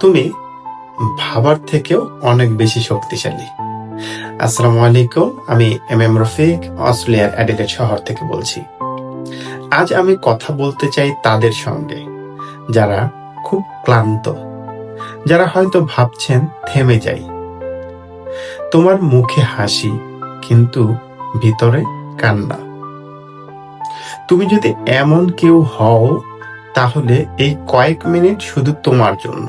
তুমি ভাবার থেকেও অনেক বেশি শক্তিশালী। আসসালামু আলাইকুম, আমি এম এম রফিক, অস্ট্রেলিয়ার অ্যাডিলেড শহর থেকে বলছি। আজ আমি কথা বলতে চাই তাদের সঙ্গে, যারা খুব ক্লান্ত, যারা হয়তো ভাবছেন থেমে যাই। তোমার মুখে হাসি, কিন্তু ভিতরে কান্না। তুমি যদি এমন কেউ হও, তাহলে এই কয়েক মিনিট শুধু তোমার জন্য।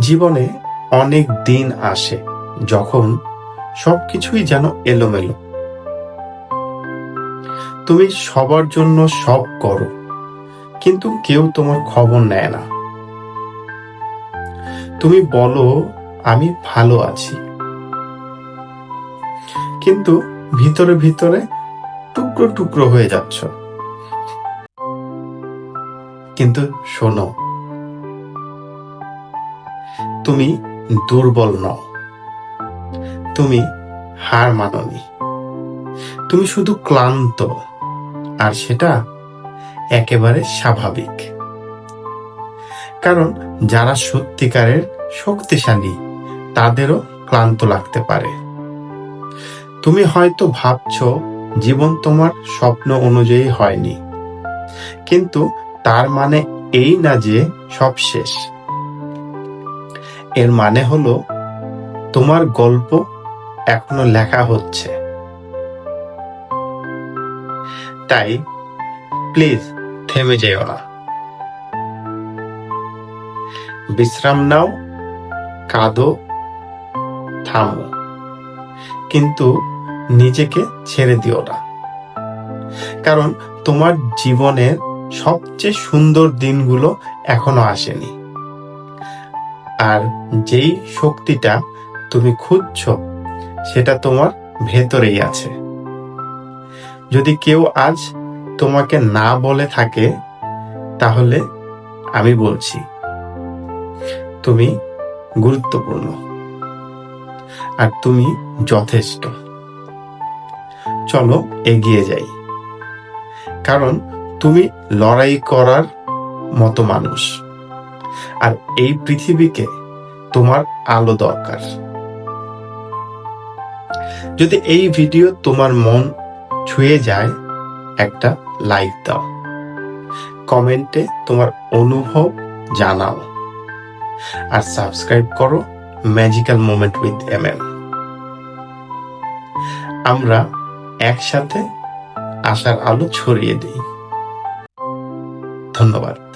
জীবনে অনেক দিন আসে যখন সবকিছুই যেন এলোমেলো। তুমি সবার জন্য সব করো, কিন্তু কেউ তোমার খবর নেয় না। তুমি বলো, আমি ভালো আছি। কিন্তু ভিতরে ভিতরে টুকরো টুকরো হয়ে যাচ্ছ। কিন্তু শোনো তুমি দুর্বল নও। তুমি হার মাননি। তুমি শুধু ক্লান্ত, আর সেটা একেবারে স্বাভাবিক। কারণ যারা সত্যিকারের শক্তিশালী, তাদেরও ক্লান্ত লাগতে পারে। তুমি হয়তো ভাবছ, জীবন তোমার স্বপ্ন অনুযায়ী হয়নি। কিন্তু তার মানে এই না যে সব শেষ। এর মানে হলো, তোমার গল্প এখনও লেখা হচ্ছে। তাই, প্লিজ থেমে যেও না। বিশ্রাম নাও, কাঁদো, থামো। কিন্তু নিজেকে ছেড়ে দিও না। কারণ তোমার জীবনের সবচেয়ে সুন্দর দিনগুলো এখনও আসেনি। আর যেই শক্তিটা তুমি খুঁজছ, সেটা তোমার ভেতরেই আছে। যদি কেউ আজ তোমাকে না বলে থাকে, তাহলে আমি বলছি, তুমি গুরুত্বপূর্ণ আর তুমি যথেষ্ট। চলো এগিয়ে যাই। কারণ তুমি লড়াই করার মতো মানুষ। আর এই পৃথিবীকে তোমার আলো দরকার। যদি এই ভিডিও তোমার মন ছুঁয়ে যায়, একটা লাইক দাও। কমেন্টে তোমার অনুভব জানাও। আর সাবস্ক্রাইব করো magical moment with M M আমরা একসাথে আশার আলো ছড়িয়ে দিই। ধন্যবাদ।